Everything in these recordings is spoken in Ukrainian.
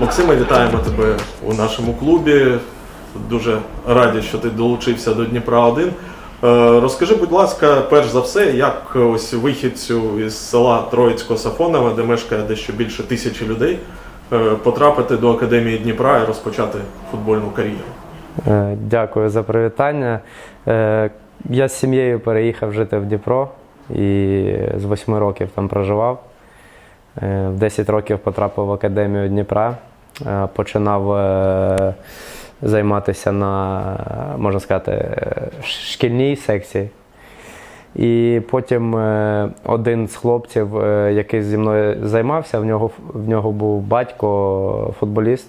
Максиме, вітаємо тебе у нашому клубі. Дуже раді, що ти долучився до Дніпра 1. Е, Розкажи, будь ласка, перш за все, як ось вихідцю із села Троїцько Сафонове, де мешкає дещо більше тисячі людей, е, потрапити до Академії Дніпра і розпочати футбольну кар'єру. Е, Дякую за привітання. Я з сім'єю переїхав жити в Дніпро і з восьми років там проживав. В 10 років потрапив в академію Дніпра. Е, Починав е, займатися на, можна сказати, шкільній секції. І потім е, один з хлопців, який зі мною займався, в нього, в нього був батько футболіст.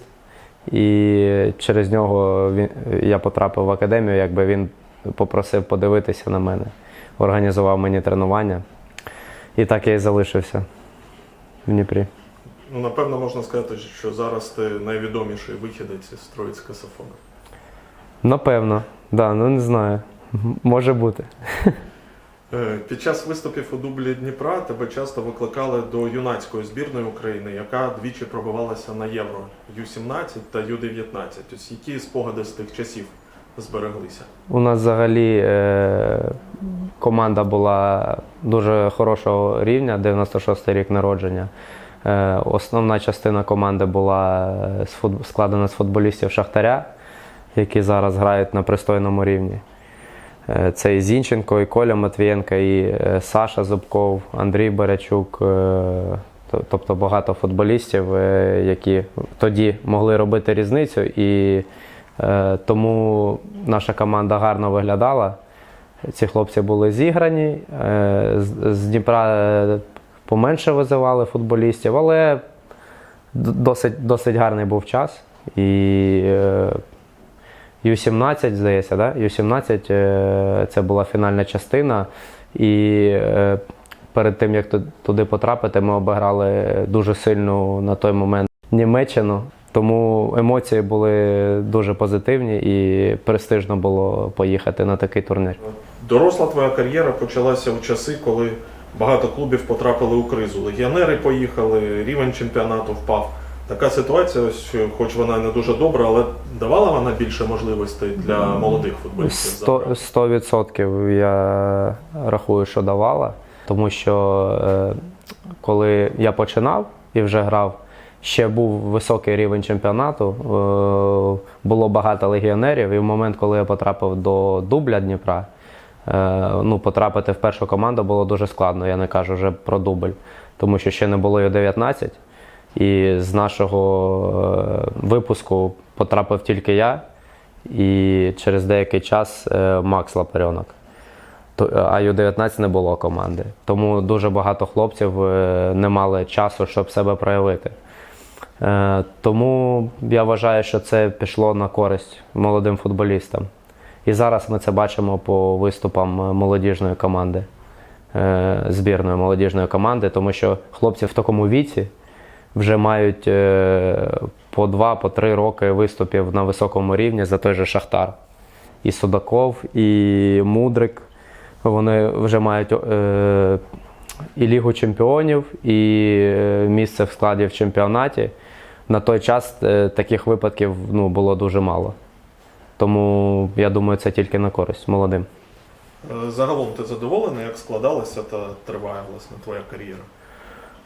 І через нього він, я потрапив в академію, якби він попросив подивитися на мене, організував мені тренування. І так я і залишився в Дніпрі. Ну, напевно, можна сказати, що зараз ти найвідоміший вихідець із Троїцька Сафонова. Напевно, да, ну не знаю. Може бути. Е, Під час виступів у дублі Дніпра тебе часто викликали до юнацької збірної України, яка двічі пробивалася на Євро Ю-17 та Ю-19. Ось які спогади з тих часів збереглися? У нас взагалі е, команда була дуже хорошого рівня, 96-й рік народження. Е, основна частина команди була е, складена з футболістів Шахтаря, які зараз грають на пристойному рівні. Е, Це і Зінченко, і Коля Матвієнко, і Саша Зубков, Андрій Барячук. Тобто багато футболістів, які тоді могли робити різницю. І тому наша команда гарно виглядала. Ці хлопці були зіграні. З- Дніпра поменше визивали футболістів, але досить, досить гарний був час. І е, Ю-17, здається, да? Ю-17 е, це була фінальна частина. І е, перед тим, як туди потрапити, ми обіграли дуже сильну на той момент Німеччину. Тому емоції були дуже позитивні і престижно було поїхати на такий турнір. Доросла твоя кар'єра почалася у часи, коли багато клубів потрапили у кризу. Легіонери поїхали, рівень чемпіонату впав. Така ситуація, ось, хоч вона не дуже добра, але давала вона більше можливостей для молодих футболістів. Сто- забрати? 100% я рахую, що давала, тому що е, коли я починав і вже грав, ще був високий рівень чемпіонату, е, було багато легіонерів, і в момент, коли я потрапив до дубля Дніпра, ну, потрапити в першу команду було дуже складно. Я не кажу вже про дубль, тому що ще не було і 19. І з нашого е, випуску потрапив тільки я і через деякий час е, Макс Лапарьонок. А Ю-19 не було команди. Тому дуже багато хлопців е, не мали часу, щоб себе проявити. Е, Тому я вважаю, що це пішло на користь молодим футболістам. І зараз ми це бачимо по виступам е, молодіжної команди, е, збірної молодіжної команди, тому що хлопці в такому віці вже мають е, по два, по три роки виступів на високому рівні за той же Шахтар. І Судаков, і Мудрик. Вони вже мають і Лігу чемпіонів, і місце в складі в чемпіонаті. На той час таких випадків ну, було дуже мало. Тому я думаю, це тільки на користь молодим. Е, Загалом ти задоволений, як складалася та триває власне твоя кар'єра?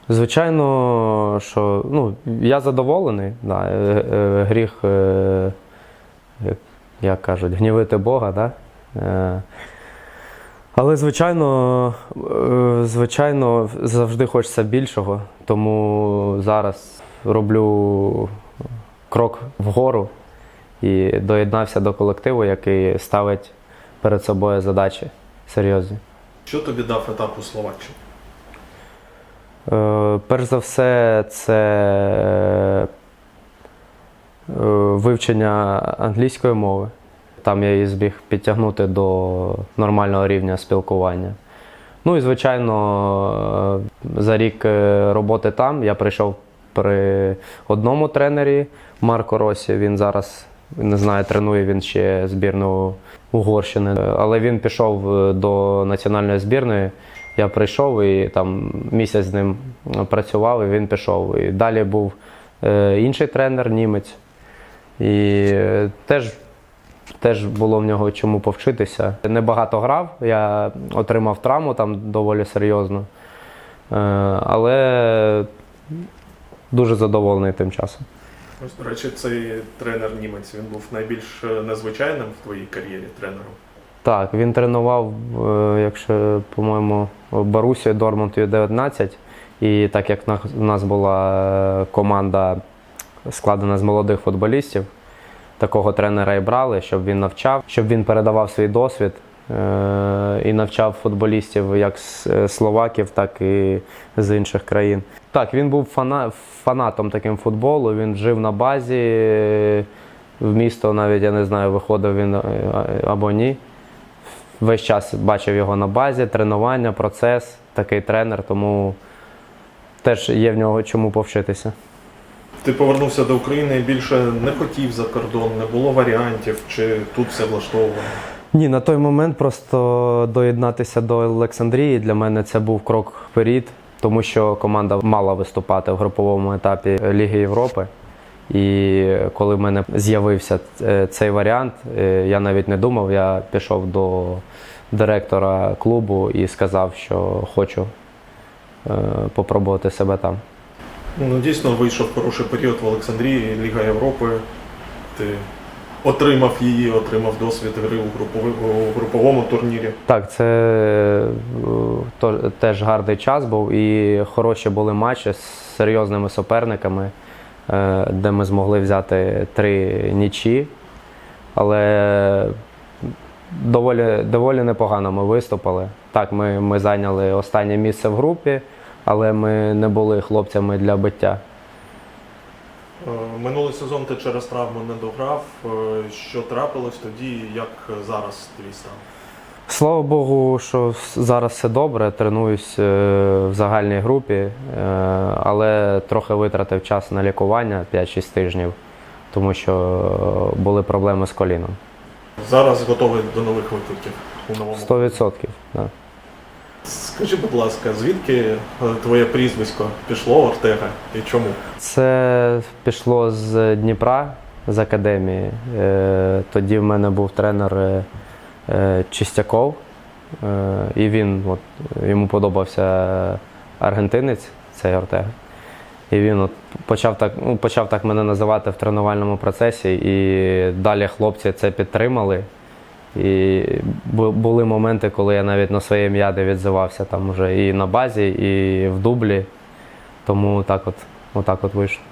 Звичайно, що ну, я задоволений. Да. е, е, Гріх, як- кажуть, гнівити Бога. Да? Але, звичайно, звичайно, завжди хочеться більшого. Тому зараз роблю крок вгору і доєднався до колективу, який ставить перед собою задачі серйозні. Що тобі дав етап у Словаччині? Е, Перш за все, це е, вивчення англійської мови. Там я її зміг підтягнути до нормального рівня спілкування. Ну і, звичайно, е, за рік роботи там я прийшов при одному тренері Марко Росі. Він зараз не знаю, тренує він ще збірну Угорщини. Але він пішов е, до національної збірної. Я прийшов і там місяць з ним працював, і він пішов. І далі був е, інший тренер, німець. І е, теж, теж було в нього чому повчитися. Небагато грав, я отримав травму там доволі серйозну. Е, але дуже задоволений тим часом. Ось, до речі, цей тренер німець він був найбільш е, незвичайним в твоїй кар'єрі тренером. Так, він тренував, е, якщо, по-моєму, Борусію Дормунд Ю-19. І так як в нас була е, команда складена з молодих футболістів, такого тренера і брали, щоб він навчав, щоб він передавав свій досвід і навчав футболістів як з е, словаків, так і з інших країн. Так, він був фана- фанатом таким футболу, він жив на базі, е, в місто навіть я не знаю, виходив він е, або ні. Весь час бачив його на базі, тренування, процес, такий тренер, тому теж є в нього чому повчитися. Ти повернувся до України і більше не хотів за кордон, не було варіантів, чи тут все влаштовувало? Ні, на той момент просто доєднатися до Олександрії для мене це був крок вперед, тому що команда мала виступати в груповому етапі Ліги Європи. І коли в мене з'явився е, цей варіант, е, я навіть не думав, я пішов до директора клубу і сказав, що хочу е, попробувати себе там. Ну, дійсно вийшов хороший період в Олександрії, Ліга Європи. Ти отримав її, отримав досвід гри у, групови- у груповому турнірі. Так, це е, то- теж гарний час був і хороші були матчі з серйозними суперниками, е, де ми змогли взяти три нічі. Але доволі, доволі непогано ми виступили. Так, ми, ми зайняли останнє місце в групі, але ми не були хлопцями для биття. Е, Минулий сезон ти через травму не дограв. Е, Що трапилось тоді, як зараз твій стан? Слава Богу, що зараз все добре. Тренуюсь е, в загальній групі, але трохи витратив час на лікування 5-6 тижнів, тому що були проблеми з коліном. Зараз готовий до нових викликів у новому. 100%. Да. Скажи, будь ласка, звідки е, твоє прізвисько пішло Ортега і чому? Це пішло з Дніпра, з академії. Е, Тоді в мене був тренер е, Чистяков, і він от, йому подобався аргентинець, цей Ортега. І він от почав так, ну, почав так мене називати в тренувальному процесі, і далі хлопці це підтримали. І були моменти, коли я навіть на своє ім'я не відзивався там вже і на базі, і в дублі. Тому так от, отак от вийшло.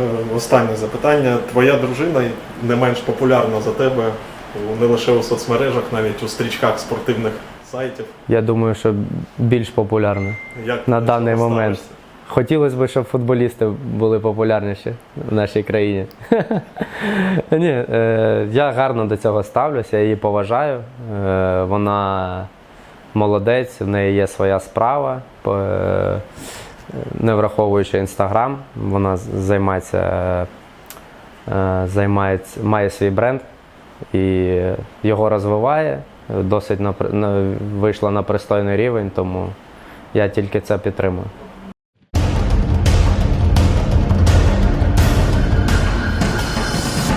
Е, Останнє запитання. Твоя дружина не менш популярна за тебе не лише у соцмережах, навіть у стрічках спортивних сайтів. Я думаю, що більш популярне. Як На даний момент. Хотілося б, щоб футболісти були популярніші в нашій країні. Ні, е, я гарно до цього ставлюся, я її поважаю. Е, вона молодець, в неї є своя справа. Е, Не враховуючи інстаграм, вона займається, займається, має свій бренд і його розвиває. Досить вийшла на пристойний рівень, тому я тільки це підтримую.